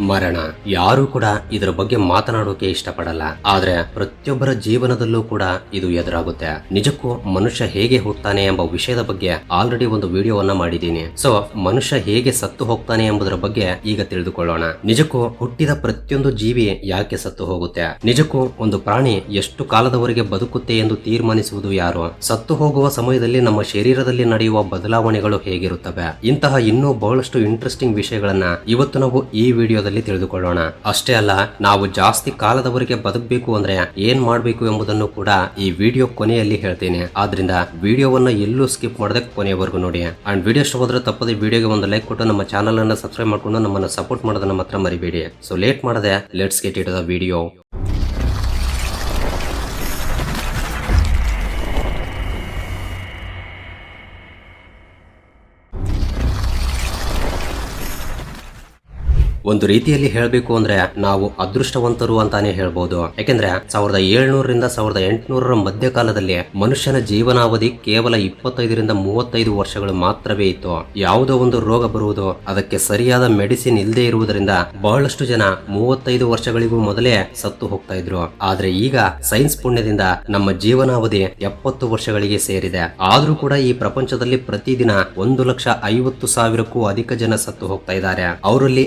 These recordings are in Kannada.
ಮರಣ. ಯಾರು ಕೂಡ ಇದರ ಬಗ್ಗೆ ಮಾತನಾಡೋಕೆ ಇಷ್ಟಪಡಲ್ಲ. ಆದ್ರೆ ಪ್ರತಿಯೊಬ್ಬರ ಜೀವನದಲ್ಲೂ ಕೂಡ ಇದು ಎದುರಾಗುತ್ತೆ. ನಿಜಕ್ಕೂ ಮನುಷ್ಯ ಹೇಗೆ ಹೋಗ್ತಾನೆ ಎಂಬ ವಿಷಯದ ಬಗ್ಗೆ ಆಲ್ರೆಡಿ ಒಂದು ವಿಡಿಯೋವನ್ನ ಮಾಡಿದ್ದೀನಿ. ಸೊ ಮನುಷ್ಯ ಹೇಗೆ ಸತ್ತು ಹೋಗ್ತಾನೆ ಎಂಬುದರ ಬಗ್ಗೆ ಈಗ ತಿಳಿದುಕೊಳ್ಳೋಣ. ನಿಜಕ್ಕೂ ಹುಟ್ಟಿದ ಪ್ರತಿಯೊಂದು ಜೀವಿ ಯಾಕೆ ಸತ್ತು ಹೋಗುತ್ತೆ? ನಿಜಕ್ಕೂ ಒಂದು ಪ್ರಾಣಿ ಎಷ್ಟು ಕಾಲದವರೆಗೆ ಬದುಕುತ್ತೆ ಎಂದು ತೀರ್ಮಾನಿಸುವುದು ಯಾರು? ಸತ್ತು ಹೋಗುವ ಸಮಯದಲ್ಲಿ ನಮ್ಮ ಶರೀರದಲ್ಲಿ ನಡೆಯುವ ಬದಲಾವಣೆಗಳು ಹೇಗಿರುತ್ತವೆ? ಇಂತಹ ಇನ್ನೂ ಬಹಳಷ್ಟು ಇಂಟ್ರೆಸ್ಟಿಂಗ್ ವಿಷಯಗಳನ್ನ ಇವತ್ತು ನಾವು ಈ ವಿಡಿಯೋದಲ್ಲಿ ತಿಳಿದುಕೊಳ್ಳೋಣ. ಅಷ್ಟೇ ಅಲ್ಲ, ನಾವು ಜಾಸ್ತಿ ಕಾಲದವರೆಗೆ ಬದುಕಬೇಕು ಅಂದ್ರೆ ಏನ್ ಮಾಡಬೇಕು ಎಂಬುದನ್ನು ಕೂಡ ಈ ವಿಡಿಯೋ ಕೊನೆಯಲ್ಲಿ ಹೇಳ್ತೇನೆ. ಆದ್ರಿಂದ ವಿಡಿಯೋವನ್ನ ಎಲ್ಲೂ ಸ್ಕಿಪ್ ಮಾಡದೆ ಕೊನೆಯವರೆಗೂ ನೋಡಿ. ಅಂಡ್ ವಿಡಿಯೋ ಇಷ್ಟ ಹೋದ್ರೆ ತಪ್ಪದೆ ವಿಡಿಯೋಗೆ ಒಂದು ಲೈಕ್ ಕೊಟ್ಟು ನಮ್ಮ ಚಾನಲ್ ಅನ್ನ ಸಬ್ಸ್ಕ್ರೈಬ್ ಮಾಡ್ಕೊಂಡು ನಮ್ಮನ್ನ ಸಪೋರ್ಟ್ ಮಾಡೋದನ್ನ ಮಾತ್ರ ಮರಿಬೇಡಿ. ಸೊ ಲೇಟ್ ಮಾಡದೆ let's get it the video ಒಂದು ರೀತಿಯಲ್ಲಿ ಹೇಳಬೇಕು ಅಂದ್ರೆ ನಾವು ಅದೃಷ್ಟವಂತರು ಅಂತಾನೆ ಹೇಳ್ಬೋದು. ಯಾಕೆಂದ್ರೆ ಸಾವಿರದ ಏಳ್ನೂರರಿಂದ ಸಾವಿರದ ಎಂಟುನೂರರ ಮಧ್ಯಕಾಲದಲ್ಲಿ ಮನುಷ್ಯನ ಜೀವನಾವಧಿ ಕೇವಲ ಇಪ್ಪತ್ತೈದರಿಂದ ಮೂವತ್ತೈದು ವರ್ಷಗಳು ಮಾತ್ರವೇ ಇತ್ತು. ಯಾವುದೋ ಒಂದು ರೋಗ ಬರುವುದು, ಅದಕ್ಕೆ ಸರಿಯಾದ ಮೆಡಿಸಿನ್ ಇಲ್ಲದೆ ಇರುವುದರಿಂದ ಬಹಳಷ್ಟು ಜನ ಮೂವತ್ತೈದು ವರ್ಷಗಳಿಗೂ ಮೊದಲೇ ಸತ್ತು ಹೋಗ್ತಾ ಇದ್ರು. ಆದ್ರೆ ಈಗ ಸೈನ್ಸ್ ಪುಣ್ಯದಿಂದ ನಮ್ಮ ಜೀವನಾವಧಿ ಎಪ್ಪತ್ತು ವರ್ಷಗಳಿಗೆ ಸೇರಿದೆ. ಆದ್ರೂ ಕೂಡ ಈ ಪ್ರಪಂಚದಲ್ಲಿ ಪ್ರತಿದಿನ ಒಂದು ಲಕ್ಷ ಐವತ್ತು ಸಾವಿರಕ್ಕೂ ಅಧಿಕ ಜನ ಸತ್ತು ಹೋಗ್ತಾ ಇದ್ದಾರೆ. ಅವರಲ್ಲಿ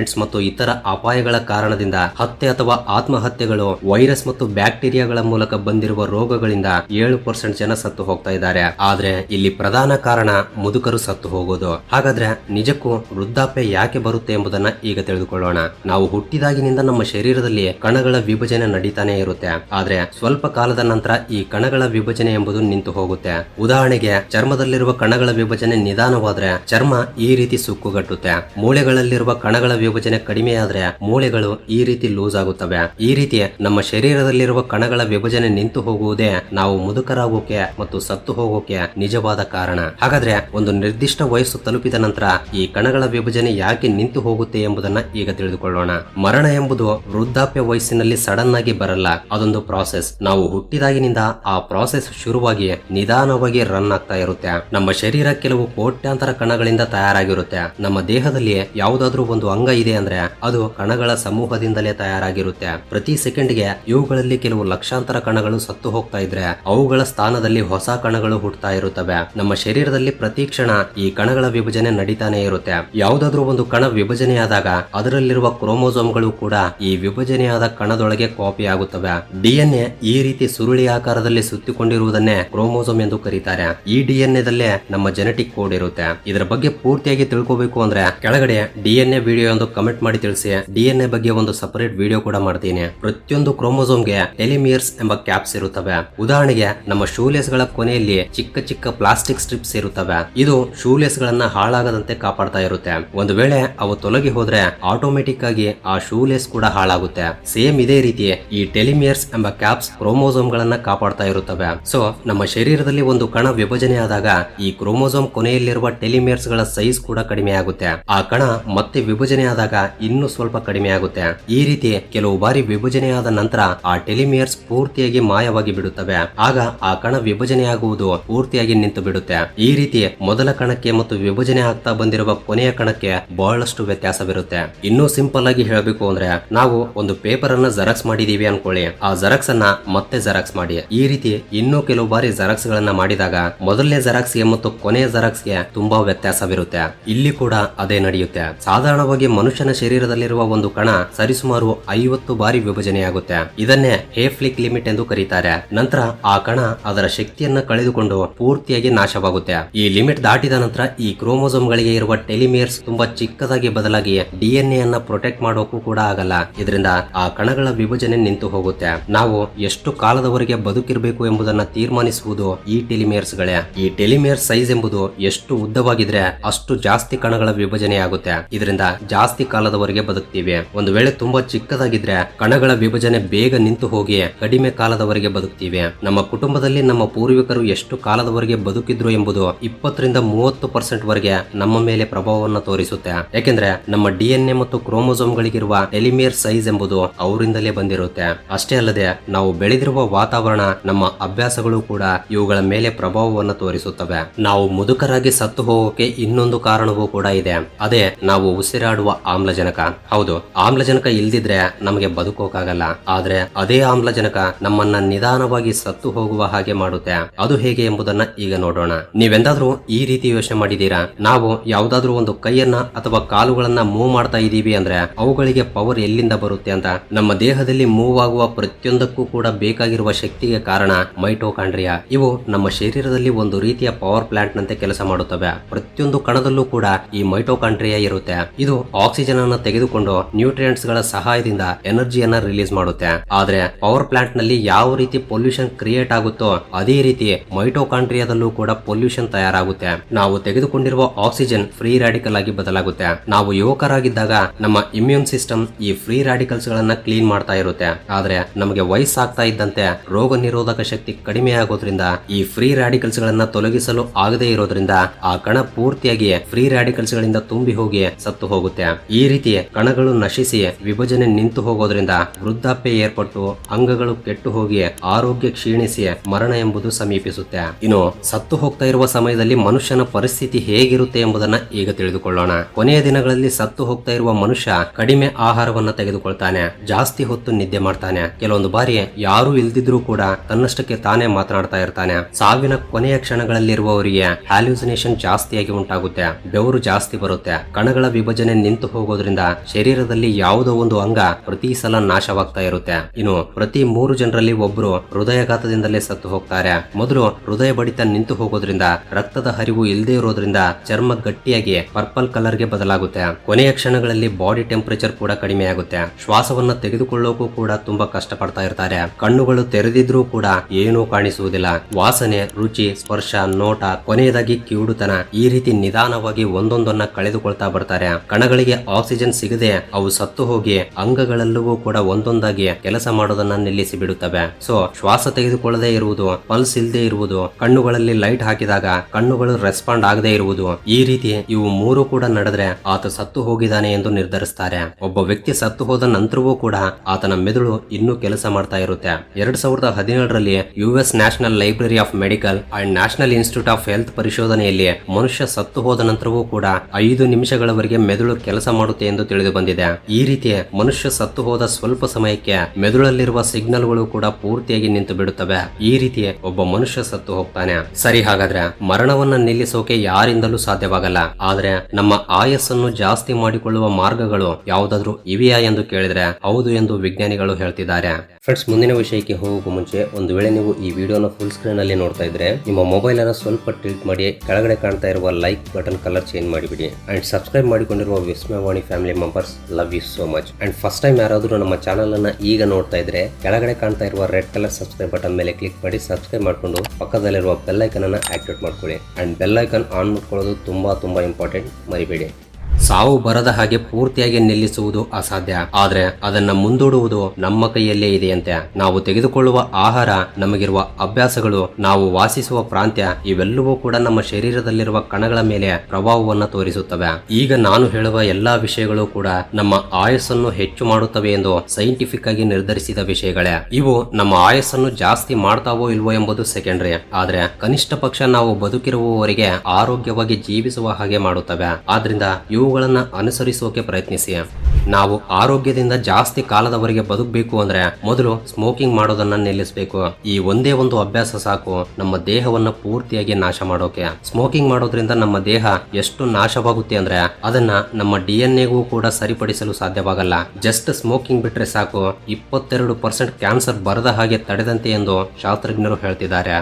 ಆಕ್ಸಿಡೆಂಟ್ಸ್ ಮತ್ತು ಇತರ ಅಪಾಯಗಳ ಕಾರಣದಿಂದ ಹತ್ಯೆ ಅಥವಾ ಆತ್ಮಹತ್ಯೆಗಳು ವೈರಸ್ ಮತ್ತು ಬ್ಯಾಕ್ಟೀರಿಯಾಗಳ ಮೂಲಕ ಬಂದಿರುವ ರೋಗಗಳಿಂದ ಏಳು ಪರ್ಸೆಂಟ್ ಜನ ಸತ್ತು ಹೋಗ್ತಾ ಇದ್ದಾರೆ. ಆದ್ರೆ ಇಲ್ಲಿ ಪ್ರಧಾನ ಕಾರಣ ಮುದುಕರು ಸತ್ತು ಹೋಗೋದು. ಹಾಗಾದ್ರೆ ನಿಜಕ್ಕೂ ವೃದ್ಧಾಪ್ಯ ಯಾಕೆ ಬರುತ್ತೆ ಎಂಬುದನ್ನ ಈಗ ತಿಳಿದುಕೊಳ್ಳೋಣ. ನಾವು ಹುಟ್ಟಿದಾಗಿನಿಂದ ನಮ್ಮ ಶರೀರದಲ್ಲಿ ಕಣಗಳ ವಿಭಜನೆ ನಡೀತಾನೆ ಇರುತ್ತೆ. ಆದ್ರೆ ಸ್ವಲ್ಪ ಕಾಲದ ನಂತರ ಈ ಕಣಗಳ ವಿಭಜನೆ ಎಂಬುದು ನಿಂತು ಹೋಗುತ್ತೆ. ಉದಾಹರಣೆಗೆ ಚರ್ಮದಲ್ಲಿರುವ ಕಣಗಳ ವಿಭಜನೆ ನಿಧಾನವಾದ್ರೆ ಚರ್ಮ ಈ ರೀತಿ ಸುಕ್ಕುಗಟ್ಟುತ್ತೆ. ಮೂಳೆಗಳಲ್ಲಿರುವ ಕಣಗಳ ವಿಭಜನೆ ಕಡಿಮೆಯಾದ್ರೆ ಮೂಳೆಗಳು ಈ ರೀತಿ ಲೂಸ್ ಆಗುತ್ತವೆ. ಈ ರೀತಿ ನಮ್ಮ ಶರೀರದಲ್ಲಿರುವ ಕಣಗಳ ವಿಭಜನೆ ನಿಂತು ಹೋಗುವುದೇ ನಾವು ಮುದುಕರಾಗೋಕೆ ಮತ್ತು ಸತ್ತು ಹೋಗೋಕೆ ನಿಜವಾದ ಕಾರಣ. ಹಾಗಾದ್ರೆ ಒಂದು ನಿರ್ದಿಷ್ಟ ವಯಸ್ಸು ತಲುಪಿದ ನಂತರ ಈ ಕಣಗಳ ವಿಭಜನೆ ಯಾಕೆ ನಿಂತು ಹೋಗುತ್ತೆ ಎಂಬುದನ್ನ ಈಗ ತಿಳಿದುಕೊಳ್ಳೋಣ. ಮರಣ ಎಂಬುದು ವೃದ್ಧಾಪ್ಯ ವಯಸ್ಸಿನಲ್ಲಿ ಸಡನ್ ಆಗಿ ಬರಲ್ಲ. ಅದೊಂದು ಪ್ರಾಸೆಸ್ ನಾವು ಹುಟ್ಟಿದಾಗಿನಿಂದ ಆ ಪ್ರಾಸೆಸ್ ಶುರುವಾಗಿ ನಿಧಾನವಾಗಿ ರನ್ ಆಗ್ತಾ ಇರುತ್ತೆ. ನಮ್ಮ ಶರೀರ ಕೆಲವು ಕೋಟ್ಯಾಂತರ ಕಣಗಳಿಂದ ತಯಾರಾಗಿರುತ್ತೆ. ನಮ್ಮ ದೇಹದಲ್ಲಿ ಯಾವುದಾದ್ರೂ ಒಂದು ಅಂಗ ಇದೆ ಅಂದ್ರೆ ಅದು ಕಣಗಳ ಸಮೂಹದಿಂದಲೇ ತಯಾರಾಗಿರುತ್ತೆ. ಪ್ರತಿ ಸೆಕೆಂಡ್ಗೆ ಇವುಗಳಲ್ಲಿ ಕೆಲವು ಲಕ್ಷಾಂತರ ಕಣಗಳು ಸತ್ತು ಹೋಗ್ತಾ ಇದ್ರೆ ಅವುಗಳ ಸ್ಥಾನದಲ್ಲಿ ಹೊಸ ಕಣಗಳು ಹುಟ್ಟುತ್ತಾ ಇರುತ್ತವೆ. ನಮ್ಮ ಶರೀರದಲ್ಲಿ ಪ್ರತಿ ಕ್ಷಣ ಈ ಕಣಗಳ ವಿಭಜನೆ ನಡೀತಾನೆ ಇರುತ್ತೆ. ಯಾವುದಾದ್ರೂ ಒಂದು ಕಣ ವಿಭಜನೆಯಾದಾಗ ಅದರಲ್ಲಿರುವ ಕ್ರೋಮೋಸೋಮ್ಗಳು ಕೂಡ ಈ ವಿಭಜನೆಯಾದ ಕಣದೊಳಗೆ ಕಾಪಿ ಆಗುತ್ತವೆ. ಡಿಎನ್ಎ ಈ ರೀತಿ ಸುರುಳಿ ಆಕಾರದಲ್ಲಿ ಸುತ್ತಿಕೊಂಡಿರುವುದನ್ನೇ ಕ್ರೋಮೋಸೋಮ್ ಎಂದು ಕರೀತಾರೆ. ಈ ಡಿಎನ್ಎ ದಲ್ಲೇ ನಮ್ಮ ಜೆನೆಟಿಕ್ ಕೋಡ್ ಇರುತ್ತೆ. ಇದರ ಬಗ್ಗೆ ಪೂರ್ತಿಯಾಗಿ ತಿಳ್ಕೋಬೇಕು ಅಂದ್ರೆ ಕೆಳಗಡೆ ಡಿಎನ್ಎ ವಿಡಿಯೋ ಎಂದು ಕಮೆಂಟ್ ಮಾಡಿ ತಿಳಿಸಿ. ಡಿಎನ್ಎ ಬಗ್ಗೆ ಒಂದು ಸಪರೇಟ್ ವಿಡಿಯೋ ಕೂಡ ಮಾಡ್ತೀನಿ. ಪ್ರತಿಯೊಂದು ಕ್ರೋಮೋಸೋಮ್ಗೆ ಟೆಲಿಮಿಯರ್ಸ್ ಎಂಬ ಕ್ಯಾಪ್ಸ್ ಇರುತ್ತವೆ. ಉದಾಹರಣೆಗೆ, ನಮ್ಮ ಶೂಲೆಸ್ಗಳ ಕೊನೆಯಲ್ಲಿ ಚಿಕ್ಕ ಚಿಕ್ಕ ಪ್ಲಾಸ್ಟಿಕ್ ಸ್ಟ್ರಿಪ್ಸ್ ಇರುತ್ತವೆ. ಇದು ಶೂಲೆಸ್ ಗಳನ್ನ ಹಾಳಾಗದಂತೆ ಕಾಪಾಡ್ತಾ ಇರುತ್ತೆ. ಒಂದು ವೇಳೆ ಅವು ತೊಲಗಿ ಹೋದ್ರೆ ಆಟೋಮೆಟಿಕ್ ಆಗಿ ಆ ಶೂಲೆಸ್ ಕೂಡ ಹಾಳಾಗುತ್ತೆ. ಸೇಮ್ ಇದೇ ರೀತಿ ಈ ಟೆಲಿಮಿಯರ್ಸ್ ಎಂಬ ಕ್ಯಾಪ್ಸ್ ಕ್ರೋಮೋಸೋಮ್ ಗಳನ್ನ ಕಾಪಾಡ್ತಾ ಇರುತ್ತವೆ. ಸೊ, ನಮ್ಮ ಶರೀರದಲ್ಲಿ ಒಂದು ಕಣ ವಿಭಜನೆ ಆದಾಗ ಈ ಕ್ರೋಮೋಸೋಮ್ ಕೊನೆಯಲ್ಲಿರುವ ಟೆಲಿಮಿಯರ್ಸ್ಗಳ ಸೈಜ್ ಕೂಡ ಕಡಿಮೆ ಆಗುತ್ತೆ. ಆ ಕಣ ಮತ್ತೆ ವಿಭಜನೆ ಆದಾಗ ಇನ್ನೂ ಸ್ವಲ್ಪ ಕಡಿಮೆ ಆಗುತ್ತೆ. ಈ ರೀತಿ ಕೆಲವು ಬಾರಿ ವಿಭಜನೆಯಾದ ನಂತರ ಆ ಟೆಲಿಮಿಯರ್ಸ್ ಪೂರ್ತಿಯಾಗಿ ಮಾಯವಾಗಿ ಬಿಡುತ್ತವೆ. ಆಗ ಆ ಕಣ ವಿಭಜನೆಯಾಗುವುದು ಪೂರ್ತಿಯಾಗಿ ನಿಂತು ಬಿಡುತ್ತೆ. ಈ ರೀತಿ ಮೊದಲ ಕಣಕ್ಕೆ ಮತ್ತು ವಿಭಜನೆ ಆಗ್ತಾ ಬಂದಿರುವ ಕೊನೆಯ ಕಣಕ್ಕೆ ಬಹಳಷ್ಟು ವ್ಯತ್ಯಾಸವಿರುತ್ತೆ. ಇನ್ನೂ ಸಿಂಪಲ್ ಆಗಿ ಹೇಳಬೇಕು ಅಂದ್ರೆ ನಾವು ಒಂದು ಪೇಪರ್ ಅನ್ನ ಜೆರಾಕ್ಸ್ ಮಾಡಿದೀವಿ ಅನ್ಕೊಳ್ಳಿ. ಆ ಜೆರಾಕ್ಸ್ ಅನ್ನ ಮತ್ತೆ ಜೆರಾಕ್ಸ್ ಮಾಡಿ. ಈ ರೀತಿ ಇನ್ನೂ ಕೆಲವು ಬಾರಿ ಜೆರಾಕ್ಸ್ ಗಳನ್ನ ಮಾಡಿದಾಗ ಮೊದಲನೇ ಜೆರಾಕ್ಸ್ಗೆ ಮತ್ತು ಕೊನೆಯ ಜೆರಾಕ್ಸ್ಗೆ ತುಂಬಾ ವ್ಯತ್ಯಾಸವಿರುತ್ತೆ. ಇಲ್ಲಿ ಕೂಡ ಅದೇ ನಡೆಯುತ್ತೆ. ಸಾಧಾರಣವಾಗಿ ಮನುಷ್ಯನ ಶರೀರದಲ್ಲಿರುವ ಒಂದು ಕಣ ಸರಿಸುಮಾರು ಐವತ್ತು ಬಾರಿ ವಿಭಜನೆಯಾಗುತ್ತೆ. ಇದನ್ನೇ ಹೇಫ್ಲಿಕ್ ಲಿಮಿಟ್ ಎಂದು ಕರೀತಾರೆ. ನಂತರ ಆ ಕಣ ಅದರ ಶಕ್ತಿಯನ್ನ ಕಳೆದುಕೊಂಡು ಪೂರ್ತಿಯಾಗಿ ನಾಶವಾಗುತ್ತೆ. ಈ ಲಿಮಿಟ್ ದಾಟಿದ ನಂತರ ಈ ಕ್ರೋಮೋಸೋಮ್ ಗಳಿಗೆ ಇರುವ ಟೆಲಿಮಿಯರ್ಸ್ ತುಂಬಾ ಚಿಕ್ಕದಾಗಿ ಬದಲಾಗಿ ಡಿಎನ್ಎ ಅನ್ನ ಪ್ರೊಟೆಕ್ಟ್ ಮಾಡೋಕ್ಕೂ ಕೂಡ ಆಗಲ್ಲ. ಇದರಿಂದ ಆ ಕಣಗಳ ವಿಭಜನೆ ನಿಂತು ಹೋಗುತ್ತೆ. ನಾವು ಎಷ್ಟು ಕಾಲದವರೆಗೆ ಬದುಕಿರಬೇಕು ಎಂಬುದನ್ನ ತೀರ್ಮಾನಿಸುವುದು ಈ ಟೆಲಿಮಿಯರ್ಸ್ ಗಳೇ ಈ ಟೆಲಿಮಿಯರ್ ಸೈಜ್ ಎಂಬುದು ಎಷ್ಟು ಉದ್ದವಾಗಿದ್ರೆ ಅಷ್ಟು ಜಾಸ್ತಿ ಕಣಗಳ ವಿಭಜನೆ ಆಗುತ್ತೆ. ಇದರಿಂದ ಜಾಸ್ತಿ ಕಾಲದವರೆಗೆ ಬದುಕ್ತೀವಿ. ಒಂದು ವೇಳೆ ತುಂಬಾ ಚಿಕ್ಕದಾಗಿದ್ರೆ ಕಣಗಳ ವಿಭಜನೆ ಬೇಗ ನಿಂತು ಹೋಗಿ ಕಡಿಮೆ ಕಾಲದವರೆಗೆ ಬದುಕ್ತೀವಿ. ನಮ್ಮ ಕುಟುಂಬದಲ್ಲಿ ನಮ್ಮ ಪೂರ್ವಿಕರು ಎಷ್ಟು ಕಾಲದವರೆಗೆ ಬದುಕಿದ್ರು ಎಂಬುದು ಇಪ್ಪತ್ತರಿಂದ ಮೂವತ್ತು ಪರ್ಸೆಂಟ್ ವರೆಗೆ ನಮ್ಮ ಮೇಲೆ ಪ್ರಭಾವವನ್ನು ತೋರಿಸುತ್ತೆ. ಯಾಕೆಂದ್ರೆ ನಮ್ಮ ಡಿಎನ್ಎ ಮತ್ತು ಕ್ರೋಮೋಸೋಮ್ ಗಳಿಗಿರುವ ಟೆಲಿಮಿಯರ್ ಸೈಜ್ ಎಂಬುದು ಅವರಿಂದಲೇ ಬಂದಿರುತ್ತೆ. ಅಷ್ಟೇ ಅಲ್ಲದೆ ನಾವು ಬೆಳೆದಿರುವ ವಾತಾವರಣ, ನಮ್ಮ ಅಭ್ಯಾಸಗಳು ಕೂಡ ಇವುಗಳ ಮೇಲೆ ಪ್ರಭಾವವನ್ನು ತೋರಿಸುತ್ತವೆ. ನಾವು ಮುದುಕರಾಗಿ ಸತ್ತು ಹೋಗೋಕೆ ಇನ್ನೊಂದು ಕಾರಣವೂ ಕೂಡ ಇದೆ. ಅದೇ ನಾವು ಉಸಿರಾಡುವ ಆಮ್ಲಜನಕ. ಹೌದು, ಆಮ್ಲಜನಕ ಇಲ್ದಿದ್ರೆ ನಮಗೆ ಬದುಕೋಕಾಗಲ್ಲ. ಆದ್ರೆ ಅದೇ ಆಮ್ಲಜನಕ ನಮ್ಮನ್ನ ನಿಧಾನವಾಗಿ ಸತ್ತು ಹೋಗುವ ಹಾಗೆ ಮಾಡುತ್ತೆ. ಅದು ಹೇಗೆ ಎಂಬುದನ್ನ ಈಗ ನೋಡೋಣ. ನೀವೆಂದಾದ್ರೂ ಈ ರೀತಿ ಯೋಚನೆ ಮಾಡಿದೀರಾ ನಾವು ಯಾವ್ದಾದ್ರೂ ಒಂದು ಕೈಯನ್ನ ಅಥವಾ ಕಾಲುಗಳನ್ನ ಮೂವ್ ಮಾಡ್ತಾ ಇದೀವಿ ಅಂದ್ರೆ ಅವುಗಳಿಗೆ ಪವರ್ ಎಲ್ಲಿಂದ ಬರುತ್ತೆ ಅಂತ. ನಮ್ಮ ದೇಹದಲ್ಲಿ ಮೂವ್ ಆಗುವ ಪ್ರತಿಯೊಂದಕ್ಕೂ ಕೂಡ ಬೇಕಾಗಿರುವ ಶಕ್ತಿಗೆ ಕಾರಣ ಮೈಟೋಕಾಂಡ್ರಿಯಾ. ಇವು ನಮ್ಮ ಶರೀರದಲ್ಲಿ ಒಂದು ರೀತಿಯ ಪವರ್ ಪ್ಲಾಂಟ್ ನಂತೆ ಕೆಲಸ ಮಾಡುತ್ತವೆ. ಪ್ರತಿಯೊಂದು ಕಣದಲ್ಲೂ ಕೂಡ ಈ ಮೈಟೋಕಾಂಡ್ರಿಯಾ ಇರುತ್ತೆ. ಇದು ಆಕ್ಸಿಜನ್ ಅನ್ನು ತೆಗೆದುಕೊಂಡು ನ್ಯೂಟ್ರಿಯೆಂಟ್ಸ್ಗಳ ಸಹಾಯದಿಂದ ಎನರ್ಜಿಯನ್ನ ರಿಲೀಸ್ ಮಾಡುತ್ತೆ. ಆದ್ರೆ ಪವರ್ ಪ್ಲಾಂಟ್ನಲ್ಲಿ ಯಾವ ರೀತಿ ಪೊಲ್ಯೂಷನ್ ಕ್ರಿಯೇಟ್ ಆಗುತ್ತೋ ಅದೇ ರೀತಿ ಮೈಟೋಕಾಂಡ್ರಿಯಾದಲ್ಲೂ ಕೂಡ ಪೊಲ್ಯೂಷನ್ ತಯಾರಾಗುತ್ತೆ. ನಾವು ತೆಗೆದುಕೊಂಡಿರುವ ಆಕ್ಸಿಜನ್ ಫ್ರೀ ರಾಡಿಕಲ್ ಆಗಿ ಬದಲಾಗುತ್ತೆ. ನಾವು ಯುವಕರಾಗಿದ್ದಾಗ ನಮ್ಮ ಇಮ್ಯೂನ್ ಸಿಸ್ಟಮ್ ಈ ಫ್ರೀ ರಾಡಿಕಲ್ಸ್ ಗಳನ್ನ ಕ್ಲೀನ್ ಮಾಡ್ತಾ ಇರುತ್ತೆ. ಆದ್ರೆ ನಮಗೆ ವಯಸ್ಸಾಗ್ತಾ ಇದ್ದಂತೆ ರೋಗ ನಿರೋಧಕ ಶಕ್ತಿ ಕಡಿಮೆ ಆಗೋದ್ರಿಂದ ಈ ಫ್ರೀ ರಾಡಿಕಲ್ಸ್ ಗಳನ್ನ ತೊಲಗಿಸಲು ಆಗದೇ ಇರೋದ್ರಿಂದ ಆ ಕಣ ಪೂರ್ತಿಯಾಗಿ ಫ್ರೀ ರಾಡಿಕಲ್ಸ್ ಗಳಿಂದ ತುಂಬಿ ಹೋಗಿ ಸತ್ತು ಹೋಗುತ್ತೆ. ಈ ರೀತಿ ಕಣಗಳು ನಶಿಸಿ ವಿಭಜನೆ ನಿಂತು ಹೋಗೋದ್ರಿಂದ ವೃದ್ಧಾಪ್ಯ ಏರ್ಪಟ್ಟು ಅಂಗಗಳು ಕೆಟ್ಟು ಹೋಗಿ ಆರೋಗ್ಯ ಕ್ಷೀಣಿಸಿ ಮರಣ ಎಂಬುದು ಸಮೀಪಿಸುತ್ತೆ. ಇನ್ನು ಸತ್ತು ಹೋಗ್ತಾ ಇರುವ ಸಮಯದಲ್ಲಿ ಮನುಷ್ಯನ ಪರಿಸ್ಥಿತಿ ಹೇಗಿರುತ್ತೆ ಎಂಬುದನ್ನ ಈಗ ತಿಳಿದುಕೊಳ್ಳೋಣ. ಕೊನೆಯ ದಿನಗಳಲ್ಲಿ ಸತ್ತು ಹೋಗ್ತಾ ಇರುವ ಮನುಷ್ಯ ಕಡಿಮೆ ಆಹಾರವನ್ನ ತೆಗೆದುಕೊಳ್ತಾನೆ, ಜಾಸ್ತಿ ಹೊತ್ತು ನಿದ್ದೆ ಮಾಡ್ತಾನೆ. ಕೆಲವೊಂದು ಬಾರಿ ಯಾರು ಇಲ್ದಿದ್ರೂ ಕೂಡ ತನ್ನಷ್ಟಕ್ಕೆ ತಾನೇ ಮಾತನಾಡ್ತಾ ಇರ್ತಾನೆ. ಸಾವಿನ ಕೊನೆಯ ಕ್ಷಣಗಳಲ್ಲಿರುವವರಿಗೆ ಹ್ಯಾಲ್ಯೂಸಿನೇಷನ್ ಜಾಸ್ತಿಯಾಗಿ ಉಂಟಾಗುತ್ತೆ, ಬೆವರು ಜಾಸ್ತಿ ಬರುತ್ತೆ, ಕಣಗಳ ವಿಭಜನೆ ನಿಂತು ಹೋಗೋದ್ರಿಂದ ಶರೀರದಲ್ಲಿ ಯಾವುದೋ ಒಂದು ಅಂಗ ಪ್ರತಿ ಸಲ ನಾಶವಾಗ್ತಾ ಇರುತ್ತೆ. ಇನ್ನು ಪ್ರತಿ ಮೂರು ಜನರಲ್ಲಿ ಒಬ್ರು ಹೃದಯಘಾತದಿಂದಲೇ ಸತ್ತು ಹೋಗ್ತಾರೆ. ಮೊದಲು ಹೃದಯ ಬಡಿತ ನಿಂತು ಹೋಗೋದ್ರಿಂದ ರಕ್ತದ ಹರಿವು ಇಲ್ಲದೆ ಇರೋದ್ರಿಂದ ಚರ್ಮ ಗಟ್ಟಿಯಾಗಿ ಪರ್ಪಲ್ ಕಲರ್ಗೆ ಬದಲಾಗುತ್ತೆ. ಕೊನೆಯ ಕ್ಷಣಗಳಲ್ಲಿ ಬಾಡಿ ಟೆಂಪರೇಚರ್ ಕೂಡ ಕಡಿಮೆ ಆಗುತ್ತೆ. ಶ್ವಾಸವನ್ನ ತೆಗೆದುಕೊಳ್ಳೋಕು ಕೂಡ ತುಂಬಾ ಕಷ್ಟ ಪಡ್ತಾ ಇರ್ತಾರೆ. ಕಣ್ಣುಗಳು ತೆರೆದಿದ್ರೂ ಕೂಡ ಏನೂ ಕಾಣಿಸುವುದಿಲ್ಲ. ವಾಸನೆ, ರುಚಿ, ಸ್ಪರ್ಶ, ನೋಟ, ಕೊನೆಯದಾಗಿ ಕಿವುಡುತನ ಈ ರೀತಿ ನಿಧಾನವಾಗಿ ಒಂದೊಂದನ್ನ ಕಳೆದುಕೊಳ್ತಾ ಬರ್ತಾರೆ. ಕಣಗಳಿಗೆ ಆಕ್ಸಿಜನ್ ಸಿಗದೆ ಅವು ಸತ್ತು ಹೋಗಿ ಅಂಗಗಳೆಲ್ಲವೂ ಕೂಡ ಒಂದೊಂದಾಗಿ ಕೆಲಸ ಮಾಡೋದನ್ನ ನಿಲ್ಲಿಸಿ ಬಿಡುತ್ತವೆ. ಸೊ ಶ್ವಾಸ ತೆಗೆದುಕೊಳ್ಳದೆ ಇರುವುದು ಪಲ್ಸ್ ಇಲ್ಲದೆ ಇರುವುದು, ಕಣ್ಣುಗಳಲ್ಲಿ ಲೈಟ್ ಹಾಕಿದಾಗ ಕಣ್ಣುಗಳು ರೆಸ್ಪಾಂಡ್ ಆಗದೆ ಇರುವುದು, ಈ ರೀತಿ ಇವು ಮೂರು ಕೂಡ ನಡೆದ್ರೆ ಆತ ಸತ್ತು ಹೋಗಿದ್ದಾನೆ ಎಂದು ನಿರ್ಧರಿಸ್ತಾರೆ. ಒಬ್ಬ ವ್ಯಕ್ತಿ ಸತ್ತು ಹೋದ ನಂತರವೂ ಕೂಡ ಆತನ ಮೆದುಳು ಇನ್ನೂ ಕೆಲಸ ಮಾಡ್ತಾ ಇರುತ್ತೆ. ಎರಡ್ ಸಾವಿರದ ಹದಿನೇಳರಲ್ಲಿ U S national library of medical and national institute of health ಪರಿಶೋಧನೆಯಲ್ಲಿ ಮನುಷ್ಯ ಸತ್ತು ಹೋದ ನಂತರವೂ ಕೂಡ ಐದು ನಿಮಿಷಗಳವರೆಗೆ ಮೆದುಳು ಕೆಲಸ ಮಾಡುತ್ತೆ ಎಂದು ತಿಳಿದು ಬಂದಿದೆ. ಈ ರೀತಿ ಮನುಷ್ಯ ಸತ್ತು ಹೋದ ಸ್ವಲ್ಪ ಸಮಯಕ್ಕೆ ಮೆದುಳಲ್ಲಿರುವ ಸಿಗ್ನಲ್ಗಳು ಕೂಡ ಪೂರ್ತಿಯಾಗಿ ನಿಂತು ಬಿಡುತ್ತವೆ. ಈ ರೀತಿ ಒಬ್ಬ ಮನುಷ್ಯ ಸತ್ತು ಹೋಗ್ತಾನೆ. ಸರಿ ಹಾಗಾದ್ರೆ ಮರಣವನ್ನ ನಿಲ್ಲಿಸೋಕೆ ಯಾರಿಂದಲೂ ಸಾಧ್ಯವಾಗಲ್ಲ. ಆದ್ರೆ ನಮ್ಮ ಆಯಸ್ಸನ್ನು ಜಾಸ್ತಿ ಮಾಡಿಕೊಳ್ಳುವ ಮಾರ್ಗಗಳು ಯಾವುದಾದ್ರೂ ಇವೆಯಾ ಎಂದು ಕೇಳಿದ್ರೆ ಹೌದು ಎಂದು ವಿಜ್ಞಾನಿಗಳು ಹೇಳ್ತಿದ್ದಾರೆ. ಫ್ರೆಂಡ್ಸ್, ಮುಂದಿನ ವಿಷಯಕ್ಕೆ ಹೋಗುವ ಮುಂಚೆ ಒಂದು ವೇಳೆ ನೀವು ಈ ವಿಡಿಯೋನ ಫುಲ್ ಸ್ಕ್ರೀನ್ ಅಲ್ಲಿ ನೋಡ್ತಾ ಇದ್ರೆ ನಿಮ್ಮ ಮೊಬೈಲ್ ಅನ್ನು ಸ್ವಲ್ಪ ಟಿಲ್ಟ್ ಮಾಡಿ ಕೆಳಗಡೆ ಕಾಣ್ತಾ ಇರುವ ಲೈಕ್ ಬಟನ್ ಕಲರ್ ಚೇಂಜ್ ಮಾಡಿಬಿಡಿ. ಅಂಡ್ ಸಬ್ಸ್ಕ್ರೈಬ್ ಮಾಡಿಕೊಂಡಿರುವ Vismayavani family members love you so much and first time ಯಾರಾದರೂ ನಮ್ಮ ಚಾನಲ್ ಅನ್ನ ಈಗ ನೋಡ್ತಾ ಇದ್ರೆ, ಕೆಳಗಡೆ ಕಾಣ್ತಾ ಇರುವ ರೆಡ್ ಕಲರ್ ಸಬ್ಸ್ಕ್ರೈಬ್ ಬಟನ್ ಮೇಲೆ ಕ್ಲಿಕ್ ಮಾಡಿ ಸಬ್ಸ್ಕ್ರೈಬ್ ಮಾಡ್ಕೊಂಡು ಪಕ್ಕದಲ್ಲಿರುವ ಬೆಲ್ ಐಕನ್ ಅನ್ನ ಆಕ್ಟಿವೇಟ್ ಮಾಡ್ಕೊಳ್ಳಿ. ಅಂಡ್ ಬೆಲ್ ಐಕನ್ ಆನ್ ಮಾಡ್ಕೊಳ್ಳೋದು ತುಂಬಾ ತುಂಬಾ ಇಂಪಾರ್ಟೆಂಟ್ ಮರಿಬೇಡಿ. ಸಾವು ಬರದ ಹಾಗೆ ಪೂರ್ತಿಯಾಗಿ ನಿಲ್ಲಿಸುವುದು ಅಸಾಧ್ಯ. ಆದ್ರೆ ಅದನ್ನ ಮುಂದೂಡುವುದು ನಮ್ಮ ಕೈಯಲ್ಲೇ ಇದೆಯಂತೆ. ನಾವು ತೆಗೆದುಕೊಳ್ಳುವ ಆಹಾರ, ನಮಗಿರುವ ಅಭ್ಯಾಸಗಳು, ನಾವು ವಾಸಿಸುವ ಪ್ರಾಂತ್ಯ ಇವೆಲ್ಲವೂ ಕೂಡ ನಮ್ಮ ಶರೀರದಲ್ಲಿರುವ ಕಣಗಳ ಮೇಲೆ ಪ್ರಭಾವವನ್ನು ತೋರಿಸುತ್ತವೆ. ಈಗ ನಾನು ಹೇಳುವ ಎಲ್ಲಾ ವಿಷಯಗಳು ಕೂಡ ನಮ್ಮ ಆಯಸ್ಸನ್ನು ಹೆಚ್ಚು ಮಾಡುತ್ತವೆ ಎಂದು ಸೈಂಟಿಫಿಕ್ ಆಗಿ ನಿರ್ಧರಿಸಿದ ವಿಷಯಗಳೇ. ಇವು ನಮ್ಮ ಆಯಸ್ಸನ್ನು ಜಾಸ್ತಿ ಮಾಡ್ತಾವೋ ಇಲ್ವೋ ಎಂಬುದು ಸೆಕೆಂಡ್ರಿ ಆದ್ರೆ ಕನಿಷ್ಠ ಪಕ್ಷ ನಾವು ಬದುಕಿರುವವರಿಗೆ ಆರೋಗ್ಯವಾಗಿ ಜೀವಿಸುವ ಹಾಗೆ ಮಾಡುತ್ತವೆ. ಆದ್ರಿಂದ ಇವುಗಳನ್ನ ಅನುಸರಿಸೋಕೆ ಪ್ರಯತ್ನಿಸಿ. ನಾವು ಆರೋಗ್ಯದಿಂದ ಜಾಸ್ತಿ ಕಾಲದವರೆಗೆ ಬದುಕಬೇಕು ಅಂದ್ರೆ ಮೊದಲು ಸ್ಮೋಕಿಂಗ್ ಮಾಡೋದನ್ನ ನಿಲ್ಲಿಸಬೇಕು. ಈ ಒಂದೇ ಒಂದು ಅಭ್ಯಾಸ ಸಾಕು. ನಮ್ಮ ದೇಹವನ್ನ ಪೂರ್ತಿಯಾಗಿ ನಾಶ ಮಾಡೋಕೆ. ಸ್ಮೋಕಿಂಗ್ ಮಾಡೋದ್ರಿಂದ ನಮ್ಮ ದೇಹ ಎಷ್ಟು ನಾಶವಾಗುತ್ತೆ ಅಂದ್ರೆ ಅದನ್ನ ನಮ್ಮ ಡಿ ಎನ್ ಎಗೂ ಕೂಡ ಸರಿಪಡಿಸಲು ಸಾಧ್ಯವಾಗಲ್ಲ. ಜಸ್ಟ್ ಸ್ಮೋಕಿಂಗ್ ಬಿಟ್ರೆ ಸಾಕು. ಇಪ್ಪತ್ತೆರಡು ಪರ್ಸೆಂಟ್ ಕ್ಯಾನ್ಸರ್ ಬರದ ಹಾಗೆ ತಡೆದಂತೆ ಎಂದು ಶಾಸ್ತ್ರಜ್ಞರು ಹೇಳ್ತಿದ್ದಾರೆ.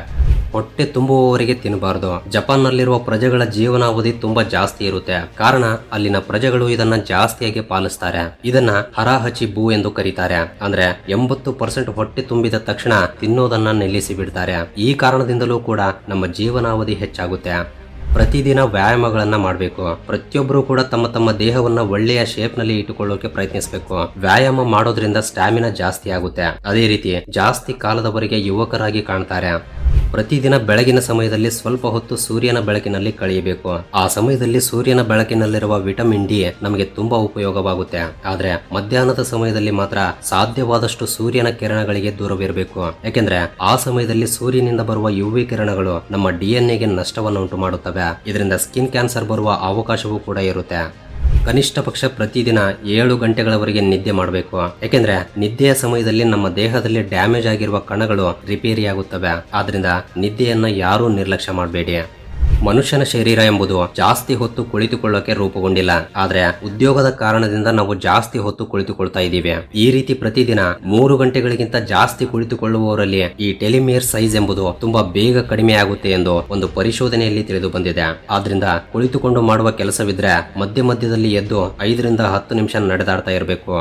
ಹೊಟ್ಟೆ ತುಂಬುವವರೆಗೆ ತಿನ್ನಬಾರದು. ಜಪಾನ್ನಲ್ಲಿರುವ ಪ್ರಜೆಗಳ ಜೀವನಾವಧಿ ತುಂಬಾ ಜಾಸ್ತಿ ಇರುತ್ತೆ. ಕಾರಣ, ಅಲ್ಲಿನ ಪ್ರಜೆಗಳು ಇದನ್ನ ಜಾಸ್ತಿಯಾಗಿ ಪಾಲಿಸ್ತಾರೆ. ಇದನ್ನ ಹರಾಹಚಿ ಬೂ ಎಂದು ಕರೀತಾರೆ. ಅಂದ್ರೆ ಎಂಬತ್ತು ಪರ್ಸೆಂಟ್ ಹೊಟ್ಟೆ ತುಂಬಿದ ತಕ್ಷಣ ತಿನ್ನೋದನ್ನ ನಿಲ್ಲಿಸಿ ಬಿಡ್ತಾರೆ. ಈ ಕಾರಣದಿಂದಲೂ ಕೂಡ ನಮ್ಮ ಜೀವನಾವಧಿ ಹೆಚ್ಚಾಗುತ್ತೆ. ಪ್ರತಿದಿನ ವ್ಯಾಯಾಮಗಳನ್ನ ಮಾಡಬೇಕು. ಪ್ರತಿಯೊಬ್ಬರು ಕೂಡ ತಮ್ಮ ತಮ್ಮ ದೇಹವನ್ನ ಒಳ್ಳೆಯ ಶೇಪ್ನಲ್ಲಿ ಇಟ್ಟುಕೊಳ್ಳೋಕೆ ಪ್ರಯತ್ನಿಸಬೇಕು. ವ್ಯಾಯಾಮ ಮಾಡೋದ್ರಿಂದ ಸ್ಟ್ಯಾಮಿನಾ ಜಾಸ್ತಿ ಆಗುತ್ತೆ. ಅದೇ ರೀತಿ ಜಾಸ್ತಿ ಕಾಲದವರೆಗೆ ಯುವಕರಾಗಿ ಕಾಣ್ತಾರೆ. ಪ್ರತಿದಿನ ಬೆಳಗಿನ ಸಮಯದಲ್ಲಿ ಸ್ವಲ್ಪ ಹೊತ್ತು ಸೂರ್ಯನ ಬೆಳಕಿನಲ್ಲಿ ಕಳೆಯಬೇಕು. ಆ ಸಮಯದಲ್ಲಿ ಸೂರ್ಯನ ಬೆಳಕಿನಲ್ಲಿರುವ ವಿಟಮಿನ್ ಡಿ ನಮಗೆ ತುಂಬಾ ಉಪಯೋಗವಾಗುತ್ತೆ. ಆದ್ರೆ ಮಧ್ಯಾಹ್ನದ ಸಮಯದಲ್ಲಿ ಮಾತ್ರ ಸಾಧ್ಯವಾದಷ್ಟು ಸೂರ್ಯನ ಕಿರಣಗಳಿಗೆ ದೂರವಿರಬೇಕು. ಯಾಕೆಂದ್ರೆ ಆ ಸಮಯದಲ್ಲಿ ಸೂರ್ಯನಿಂದ ಬರುವ ಯುವಿ ಕಿರಣಗಳು ನಮ್ಮ ಡಿ ಎನ್ ಎಗೆ ನಷ್ಟವನ್ನು ಉಂಟು ಮಾಡುತ್ತವೆ. ಇದರಿಂದ ಸ್ಕಿನ್ ಕ್ಯಾನ್ಸರ್ ಬರುವ ಅವಕಾಶವೂ ಕೂಡ ಇರುತ್ತೆ. ಕನಿಷ್ಠ ಪಕ್ಷ ಪ್ರತಿದಿನ ಏಳು ಗಂಟೆಗಳವರೆಗೆ ನಿದ್ದೆ ಮಾಡಬೇಕು. ಯಾಕೆಂದ್ರೆ ನಿದ್ದೆಯ ಸಮಯದಲ್ಲಿ ನಮ್ಮ ದೇಹದಲ್ಲಿ ಡ್ಯಾಮೇಜ್ ಆಗಿರುವ ಕಣಗಳು ರಿಪೇರಿ ಆಗುತ್ತವೆ. ಆದ್ರಿಂದ ನಿದ್ದೆಯನ್ನ ಯಾರೂ ನಿರ್ಲಕ್ಷ್ಯ ಮಾಡಬೇಡಿ. ಮನುಷ್ಯನ ಶರೀರ ಎಂಬುದು ಜಾಸ್ತಿ ಹೊತ್ತು ಕುಳಿತುಕೊಳ್ಳೋಕೆ ರೂಪುಗೊಂಡಿಲ್ಲ. ಆದ್ರೆ ಉದ್ಯೋಗದ ಕಾರಣದಿಂದ ನಾವು ಜಾಸ್ತಿ ಹೊತ್ತು ಕುಳಿತುಕೊಳ್ತಾ ಇದ್ದೀವಿ. ಈ ರೀತಿ ಪ್ರತಿದಿನ ಮೂರು ಗಂಟೆಗಳಿಗಿಂತ ಜಾಸ್ತಿ ಕುಳಿತುಕೊಳ್ಳುವವರಲ್ಲಿ ಈ ಟೆಲಿಮಿಯರ್ ಸೈಜ್ ಎಂಬುದು ತುಂಬಾ ಬೇಗ ಕಡಿಮೆ ಆಗುತ್ತೆ ಎಂದು ಒಂದು ಪರಿಶೋಧನೆಯಲ್ಲಿ ತಿಳಿದು ಬಂದಿದೆ. ಆದ್ರಿಂದ ಕುಳಿತುಕೊಂಡು ಮಾಡುವ ಕೆಲಸವಿದ್ರೆ ಮಧ್ಯ ಮಧ್ಯದಲ್ಲಿ ಎದ್ದು ಐದರಿಂದ ಹತ್ತು ನಿಮಿಷ ನಡೆದಾಡ್ತಾ ಇರಬೇಕು.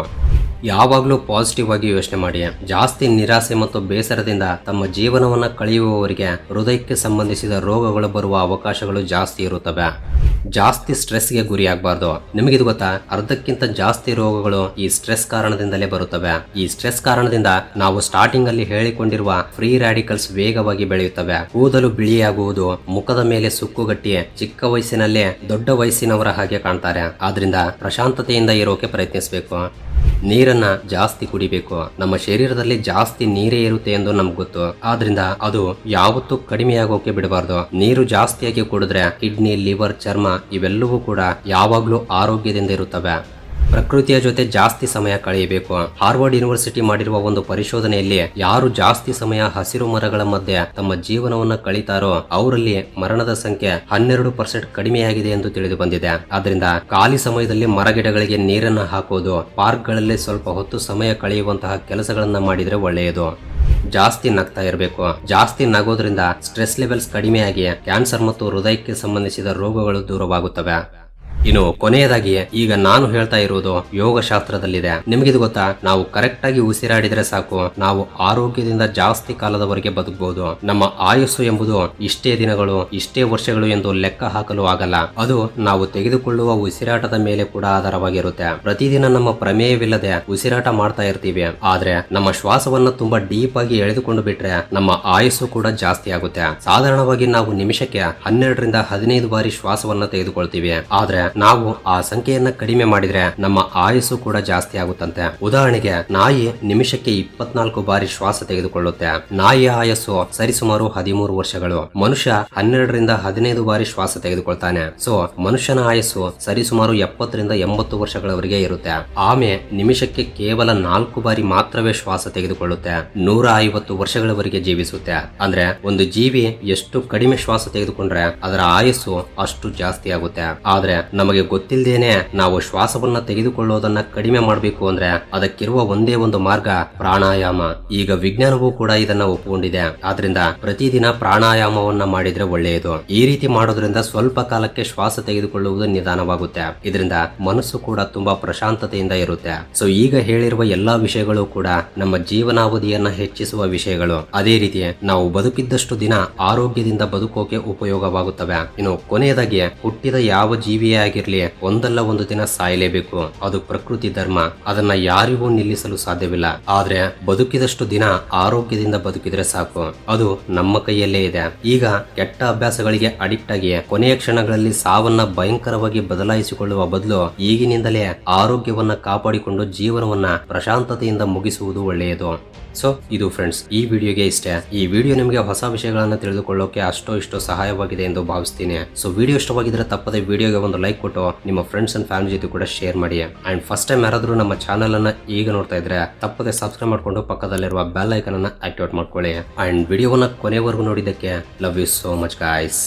ಯಾವಾಗಲೂ ಪಾಸಿಟಿವ್ ಆಗಿ ಯೋಚನೆ ಮಾಡಿ. ಜಾಸ್ತಿ ನಿರಾಸೆ ಮತ್ತು ಬೇಸರದಿಂದ ತಮ್ಮ ಜೀವನವನ್ನು ಕಳೆಯುವವರಿಗೆ ಹೃದಯಕ್ಕೆ ಸಂಬಂಧಿಸಿದ ರೋಗಗಳು ಬರುವ ಅವಕಾಶಗಳು ಜಾಸ್ತಿ ಇರುತ್ತವೆ. ಜಾಸ್ತಿ ಸ್ಟ್ರೆಸ್ಗೆ ಗುರಿಯಾಗಬಾರ್ದು ನಿಮಗಿದು ಗೊತ್ತಾ? ಅರ್ಧಕ್ಕಿಂತ ಜಾಸ್ತಿ ರೋಗಗಳು ಈ ಸ್ಟ್ರೆಸ್ ಕಾರಣದಿಂದಲೇ ಬರುತ್ತವೆ. ಈ ಸ್ಟ್ರೆಸ್ ಕಾರಣದಿಂದ ನಾವು ಸ್ಟಾರ್ಟಿಂಗ್ ಅಲ್ಲಿ ಹೇಳಿಕೊಂಡಿರುವ ಫ್ರೀ ರಾಡಿಕಲ್ಸ್ ವೇಗವಾಗಿ ಬೆಳೆಯುತ್ತವೆ. ಕೂದಲು ಬಿಳಿಯಾಗುವುದು, ಮುಖದ ಮೇಲೆ ಸುಕ್ಕುಗಟ್ಟಿ ಚಿಕ್ಕ ವಯಸ್ಸಿನಲ್ಲೇ ದೊಡ್ಡ ವಯಸ್ಸಿನವರ ಹಾಗೆ ಕಾಣ್ತಾರೆ. ಆದ್ರಿಂದ ಪ್ರಶಾಂತತೆಯಿಂದ ಇರೋಕೆ ಪ್ರಯತ್ನಿಸಬೇಕು. ನೀರನ್ನ ಜಾಸ್ತಿ ಕುಡಿಬೇಕು. ನಮ್ಮ ಶರೀರದಲ್ಲಿ ಜಾಸ್ತಿ ನೀರೇ ಇರುತ್ತೆ ಎಂದು ನಮ್ಗೆ ಗೊತ್ತು. ಆದ್ರಿಂದ ಅದು ಯಾವತ್ತೂ ಕಡಿಮೆಯಾಗೋಕೆ ಬಿಡಬಾರ್ದು. ನೀರು ಜಾಸ್ತಿಯಾಗಿ ಕುಡಿದ್ರೆ ಕಿಡ್ನಿ, ಲಿವರ್, ಚರ್ಮ ಇವೆಲ್ಲವೂ ಕೂಡ ಯಾವಾಗ್ಲೂ ಆರೋಗ್ಯದಿಂದ ಇರುತ್ತವೆ. ಪ್ರಕೃತಿಯ ಜೊತೆ ಜಾಸ್ತಿ ಸಮಯ ಕಳೆಯಬೇಕು. ಹಾರ್ವರ್ಡ್ ಯೂನಿವರ್ಸಿಟಿ ಮಾಡಿರುವ ಒಂದು ಪರಿಶೋಧನೆಯಲ್ಲಿ ಯಾರು ಜಾಸ್ತಿ ಸಮಯ ಹಸಿರು ಮರಗಳ ಮಧ್ಯೆ ತಮ್ಮ ಜೀವನವನ್ನ ಕಳೀತಾರೋ ಅವರಲ್ಲಿ ಮರಣದ ಸಂಖ್ಯೆ ಹನ್ನೆರಡು ಪರ್ಸೆಂಟ್ ಕಡಿಮೆಯಾಗಿದೆ ಎಂದು ತಿಳಿದು ಬಂದಿದೆ ಆದ್ರಿಂದ ಖಾಲಿ ಸಮಯದಲ್ಲಿ ಮರಗಿಡಗಳಿಗೆ ನೀರನ್ನು ಹಾಕೋದು, ಪಾರ್ಕ್ಗಳಲ್ಲಿ ಸ್ವಲ್ಪ ಹೊತ್ತು ಸಮಯ ಕಳೆಯುವಂತಹ ಕೆಲಸಗಳನ್ನ ಮಾಡಿದರೆ ಒಳ್ಳೆಯದು. ಜಾಸ್ತಿ ನಗ್ತಾ ಇರಬೇಕು. ಜಾಸ್ತಿ ನಗೋದ್ರಿಂದ ಸ್ಟ್ರೆಸ್ ಲೆವೆಲ್ಸ್ ಕಡಿಮೆಯಾಗಿ ಕ್ಯಾನ್ಸರ್ ಮತ್ತು ಹೃದಯಕ್ಕೆ ಸಂಬಂಧಿಸಿದ ರೋಗಗಳು ದೂರವಾಗುತ್ತವೆ. ಇನ್ನು ಕೊನೆಯದಾಗಿ ಈಗ ನಾನು ಹೇಳ್ತಾ ಇರುವುದು ಯೋಗ ಶಾಸ್ತ್ರದಲ್ಲಿದೆ ನಿಮಗಿದು ಗೊತ್ತಾ? ನಾವು ಕರೆಕ್ಟ್ ಆಗಿ ಉಸಿರಾಡಿದ್ರೆ ಸಾಕು. ನಾವು ಆರೋಗ್ಯದಿಂದ ಜಾಸ್ತಿ ಕಾಲದವರೆಗೆ ಬದುಕಬಹುದು ನಮ್ಮ ಆಯುಸ್ಸು ಎಂಬುದು ಇಷ್ಟೇ ದಿನಗಳು, ಇಷ್ಟೇ ವರ್ಷಗಳು ಎಂದು ಲೆಕ್ಕ ಹಾಕಲು ಆಗಲ್ಲ. ಅದು ನಾವು ತೆಗೆದುಕೊಳ್ಳುವ ಉಸಿರಾಟದ ಮೇಲೆ ಕೂಡ ಆಧಾರವಾಗಿರುತ್ತೆ. ಪ್ರತಿದಿನ ನಮ್ಮ ಪ್ರಮೇಯವಿಲ್ಲದೆ ಉಸಿರಾಟ ಮಾಡ್ತಾ ಇರ್ತೀವಿ. ಆದ್ರೆ ನಮ್ಮ ಶ್ವಾಸವನ್ನ ತುಂಬಾ ಡೀಪ್ ಆಗಿ ಎಳೆದುಕೊಂಡು ಬಿಟ್ರೆ ನಮ್ಮ ಆಯುಸ್ಸು ಕೂಡ ಜಾಸ್ತಿ ಆಗುತ್ತೆ. ಸಾಧಾರಣವಾಗಿ ನಾವು ನಿಮಿಷಕ್ಕೆ ಹನ್ನೆರಡರಿಂದ ಹದಿನೈದು ಬಾರಿ ಶ್ವಾಸವನ್ನ ತೆಗೆದುಕೊಳ್ತೀವಿ. ಆದ್ರೆ ನಾವು ಆ ಸಂಖ್ಯೆಯನ್ನ ಕಡಿಮೆ ಮಾಡಿದ್ರೆ ನಮ್ಮ ಆಯಸ್ಸು ಕೂಡ ಜಾಸ್ತಿ ಆಗುತ್ತಂತೆ. ಉದಾಹರಣೆಗೆ, ನಾಯಿ ನಿಮಿಷಕ್ಕೆ ಇಪ್ಪತ್ನಾಲ್ಕು ಬಾರಿ ಶ್ವಾಸ ತೆಗೆದುಕೊಳ್ಳುತ್ತೆ. ನಾಯಿಯ ಆಯಸ್ಸು ಸರಿಸುಮಾರು ಹದಿಮೂರು ವರ್ಷಗಳು. ಮನುಷ್ಯ ಹನ್ನೆರಡರಿಂದ ಹದಿನೈದು ಬಾರಿ ಶ್ವಾಸ ತೆಗೆದುಕೊಳ್ತಾನೆ. ಸೊ, ಮನುಷ್ಯನ ಆಯಸ್ಸು ಸರಿಸುಮಾರು ಎಪ್ಪತ್ತರಿಂದ ಎಂಬತ್ತು ವರ್ಷಗಳವರೆಗೆ ಇರುತ್ತೆ. ಆಮೆ ನಿಮಿಷಕ್ಕೆ ಕೇವಲ ನಾಲ್ಕು ಬಾರಿ ಮಾತ್ರವೇ ಶ್ವಾಸ ತೆಗೆದುಕೊಳ್ಳುತ್ತೆ. ನೂರ ಐವತ್ತು ವರ್ಷಗಳವರೆಗೆ ಜೀವಿಸುತ್ತೆ. ಅಂದ್ರೆ, ಒಂದು ಜೀವಿ ಎಷ್ಟು ಕಡಿಮೆ ಶ್ವಾಸ ತೆಗೆದುಕೊಂಡ್ರೆ ಅದರ ಆಯಸ್ಸು ಅಷ್ಟು ಜಾಸ್ತಿ ಆಗುತ್ತೆ. ಆದ್ರೆ ನಮಗೆ ಗೊತ್ತಿಲ್ಲದೇನೆ ನಾವು ಶ್ವಾಸವನ್ನ ತೆಗೆದುಕೊಳ್ಳೋದನ್ನ ಕಡಿಮೆ ಮಾಡಬೇಕು ಅಂದ್ರೆ ಅದಕ್ಕಿರುವ ಒಂದೇ ಒಂದು ಮಾರ್ಗ ಪ್ರಾಣಾಯಾಮ. ಈಗ ವಿಜ್ಞಾನವೂ ಕೂಡ ಇದನ್ನ ಒಪ್ಪಿಕೊಂಡಿದೆ ಆದ್ರಿಂದ ಪ್ರತಿದಿನ ಪ್ರಾಣಾಯಾಮವನ್ನ ಮಾಡಿದ್ರೆ ಒಳ್ಳೆಯದು. ಈ ರೀತಿ ಮಾಡೋದ್ರಿಂದ ಸ್ವಲ್ಪ ಕಾಲಕ್ಕೆ ಶ್ವಾಸ ತೆಗೆದುಕೊಳ್ಳುವುದು ನಿಧಾನವಾಗುತ್ತೆ. ಇದರಿಂದ ಮನಸ್ಸು ಕೂಡ ತುಂಬಾ ಪ್ರಶಾಂತತೆಯಿಂದ ಇರುತ್ತೆ. ಸೊ ಈಗ ಹೇಳಿರುವ ಎಲ್ಲಾ ವಿಷಯಗಳು ಕೂಡ ನಮ್ಮ ಜೀವನಾವಧಿಯನ್ನ ಹೆಚ್ಚಿಸುವ ವಿಷಯಗಳು. ಅದೇ ರೀತಿ ನಾವು ಬದುಕಿದ್ದಷ್ಟು ದಿನ ಆರೋಗ್ಯದಿಂದ ಬದುಕೋಕೆ ಉಪಯೋಗವಾಗುತ್ತವೆ. ಇನ್ನು ಕೊನೆಯದಾಗಿ ಹುಟ್ಟಿದ ಯಾವ ಜೀವಿಯೇ ಆಗಿರ್ಲಿ ಒಂದಲ್ಲ ಒಂದು ದಿನ ಸಾಯಲೇಬೇಕು. ಅದು ಪ್ರಕೃತಿ ಧರ್ಮ. ಅದನ್ನ ಯಾರಿಗೂ ನಿಲ್ಲಿಸಲು ಸಾಧ್ಯವಿಲ್ಲ. ಆದ್ರೆ ಬದುಕಿದಷ್ಟು ದಿನ ಆರೋಗ್ಯದಿಂದ ಬದುಕಿದ್ರೆ ಸಾಕು. ಅದು ನಮ್ಮ ಕೈಯಲ್ಲೇ ಇದೆ. ಈಗ ಕೆಟ್ಟ ಅಭ್ಯಾಸಗಳಿಗೆ ಅಡಿಕ್ಟ್ ಆಗಿ ಕೊನೆಯ ಕ್ಷಣಗಳಲ್ಲಿ ಸಾವನ್ನ ಭಯಂಕರವಾಗಿ ಬದಲಾಯಿಸಿಕೊಳ್ಳುವ ಬದಲು ಈಗಿನಿಂದಲೇ ಆರೋಗ್ಯವನ್ನ ಕಾಪಾಡಿಕೊಂಡು ಜೀವನವನ್ನ ಪ್ರಶಾಂತತೆಯಿಂದ ಮುಗಿಸುವುದು ಒಳ್ಳೆಯದು. ಸೊ ಇದು ಫ್ರೆಂಡ್ಸ್ ಈ ವಿಡಿಯೋಗೆ ಇಷ್ಟೇ. ಈ ವಿಡಿಯೋ ನಿಮಗೆ ಹೊಸ ವಿಷಯಗಳನ್ನು ತಿಳಿದುಕೊಳ್ಳೋಕೆ ಅಷ್ಟೋ ಇಷ್ಟೋ ಸಹಾಯವಾಗಿದೆ ಎಂದು ಭಾವಿಸ್ತೀನಿ. ಸೊ ವಿಡಿಯೋ ಇಷ್ಟವಾಗಿದ್ರೆ ತಪ್ಪದೆ ವಿಡಿಯೋಗೆ ಒಂದು ಲೈಕ್ ಕೊಟ್ಟು ನಿಮ್ಮ ಫ್ರೆಂಡ್ಸ್ ಅಂಡ್ ಫ್ಯಾಮಿಲಿ ಜೊತೆ ಕೂಡ ಶೇರ್ ಮಾಡಿ. ಅಂಡ್ ಫಸ್ಟ್ ಟೈಮ್ ಯಾರಾದರೂ ನಮ್ಮ ಚಾನಲ್ ಅನ್ನ ಈಗ ನೋಡ್ತಾ ಇದ್ರೆ ತಪ್ಪದೆ ಸಬ್ಸ್ಕ್ರೈಬ್ ಮಾಡ್ಕೊಂಡು ಪಕ್ಕದಲ್ಲಿರುವ ಬೆಲ್ ಐಕನ್ ಅನ್ನ ಆಕ್ಟಿವೇಟ್ ಮಾಡ್ಕೊಳ್ಳಿ. ಅಂಡ್ ವಿಡಿಯೋವನ್ನ ಕೊನೆವರೆಗೂ ನೋಡಿದ್ದಕ್ಕೆ love you so much guys